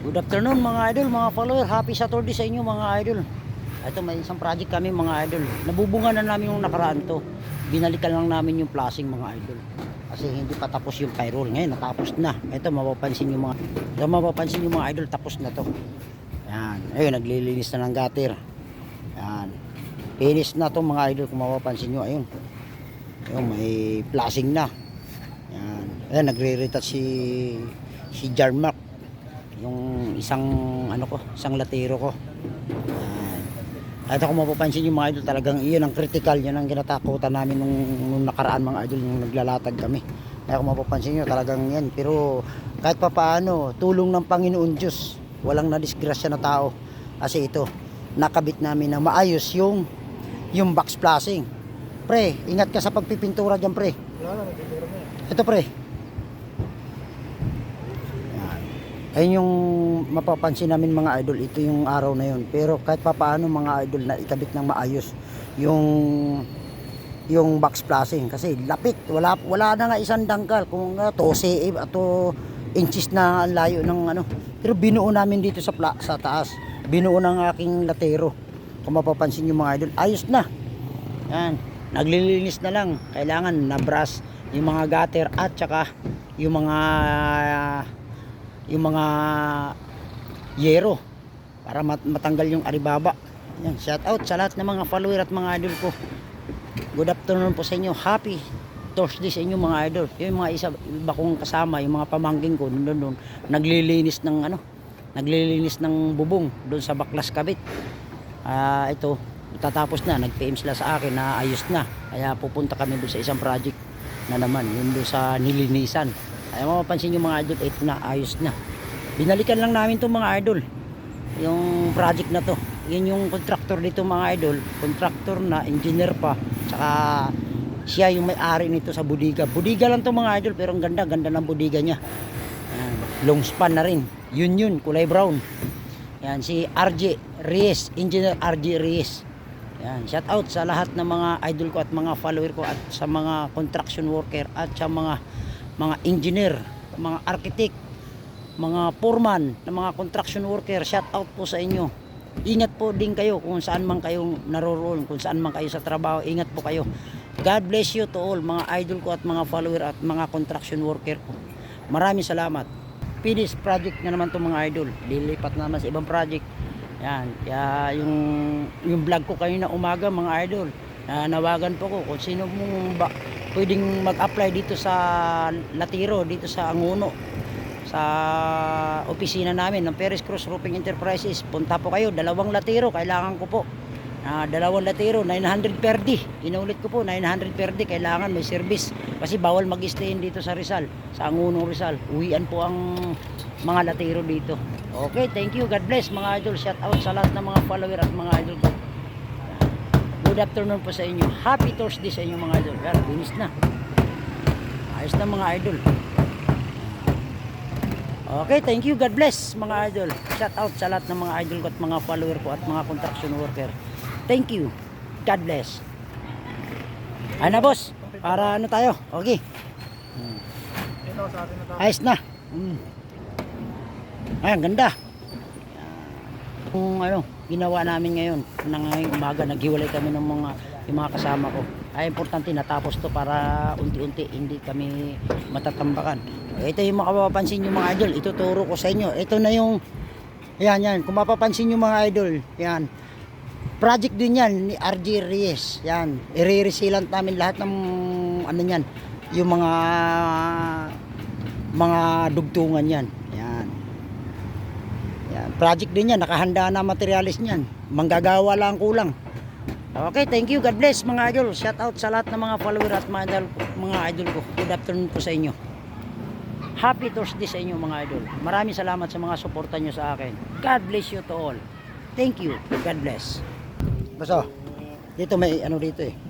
Good afternoon mga idol, mga follower. Happy Saturday sa inyo mga idol. Ito may isang project kami mga idol. Nabubunga na namin yung nakaraan to. Binalikan lang namin yung flashing mga idol. Kasi hindi pa tapos yung pyrol. Ngayon natapos na. Ito mapapansin yung mga ito mapapansin yung mga idol tapos na to. Yan. Ayun naglilinis na ng gutter. Yan. Finish na to mga idol kung mapapansin nyo. Ayun. Ayun may flashing na. Yan. Ayun nagre-retouch si si Jarmark yung isang ano ko, isang latero ko. At kung mapapansin yung mga idol talagang iyon ang critical, yun ang kinatakutan namin nung, nung nakaraan mga idol nung naglalatag kami. Kaya kung mapapansin nyo talagang yan. Pero kahit pa paano, tulong ng Panginoon Diyos, walang nadisgrasya na tao. Kasi ito, nakabit namin na maayos yung yung box flashing. Pre, ingat ka sa pagpipintura dyan pre. Ito pre. Ayun yung mapapansin namin mga idol, ito yung araw na yun. Pero kahit pa paano mga idol na ikabit ng maayos yung yung box flashing. Kasi lapit wala wala na nga isang dangkal. Kung uh, 12 ato inches na layo ng ano. Pero binuo namin dito sa pla, sa taas. Binuo ng aking latero. Kung mapapansin yung mga idol ayos na. Yan naglilinis na lang. Kailangan na brush yung mga gutter at saka yung mga yung mga yero para mat- matanggal yung aribaba yan shout out sa lahat ng mga follower at mga idol ko. Good afternoon po sa inyo. Happy Thursday sa inyo mga idol. Yung mga isa iba kong kasama yung mga pamangking ko doon doon naglilinis ng ano naglilinis ng bubong doon sa Baklas Kabit ah ito tatapos na. nag-PM sila sa akin na ayos na. Kaya pupunta kami doon sa isang project na naman yun doon sa nilinisan ay mapapansin yung mga idol ito na ayos na. Binalikan lang namin itong mga idol. Yung project na to. Yun yung contractor dito mga idol. Contractor na engineer pa. Tsaka siya yung may-ari nito sa budiga. Budiga lang to mga idol pero ang ganda ganda ng budiga niya. Yan. long span na rin. Yun yun kulay brown. Yan si RJ Reyes engineer RJ Reyes. Yan shout out sa lahat ng mga idol ko at mga follower ko at sa mga construction worker at sa mga mga engineer mga architect mga foreman, ng mga construction worker, shout out po sa inyo. Ingat po din kayo kung saan man kayong naroroon, kung saan man kayo sa trabaho, ingat po kayo. God bless you to all, mga idol ko at mga follower at mga construction worker ko. Maraming salamat. Finish project na naman to mga idol. Lilipat na naman sa ibang project. Yan, kaya yung yung vlog ko kanina umaga mga idol, na nawagan po ko kung sino mong ba, pwedeng mag-apply dito sa Latiro, dito sa Anguno sa opisina namin ng Perez Cruz Roofing Enterprises. Punta po kayo, dalawang latiro, kailangan ko po. Ah, dalawang latiro, 900 per day. Inulit ko po, 900 per day, kailangan may service. Kasi bawal mag-stay dito sa Rizal, sa Angunong Rizal. Uwian po ang mga latiro dito. Okay, thank you. God bless mga idol. Shout out sa lahat ng mga follower at mga idol ko. Good afternoon po sa inyo. Happy Thursday sa inyo mga idol. Yan, finish na. Ayos na mga idol. Okay, thank you. God bless mga idol. Shout out sa lahat ng mga idol ko at mga follower ko at mga construction worker. Thank you. God bless. Ano boss? Para ano tayo? Okay. Na. Ayos na. Mm. Ay, ang ganda. Kung ano, ginawa namin ngayon, nang ngayong umaga, naghiwalay kami ng mga, yung mga kasama ko. Ay, importante natapos to para unti-unti hindi kami matatambakan. Ito yung makapapansin yung mga idol, ituturo ko sa inyo. Ito na yung, yan, yan, kung mapapansin yung mga idol, yan. Project din yan ni RJ Reyes. Yan, i-resealant namin lahat ng, ano yan, yung mga, mga dugtungan yan. Project din yan. Nakahanda na materialis niyan. Manggagawa lang ang kulang. Okay, thank you. God bless mga idol. Shout out sa lahat ng mga follower at mga idol, mga idol ko. Good afternoon po sa inyo. Happy Thursday sa inyo mga idol. Maraming salamat sa mga suporta nyo sa akin. God bless you to all. Thank you. God bless. Basta, dito may ano dito eh.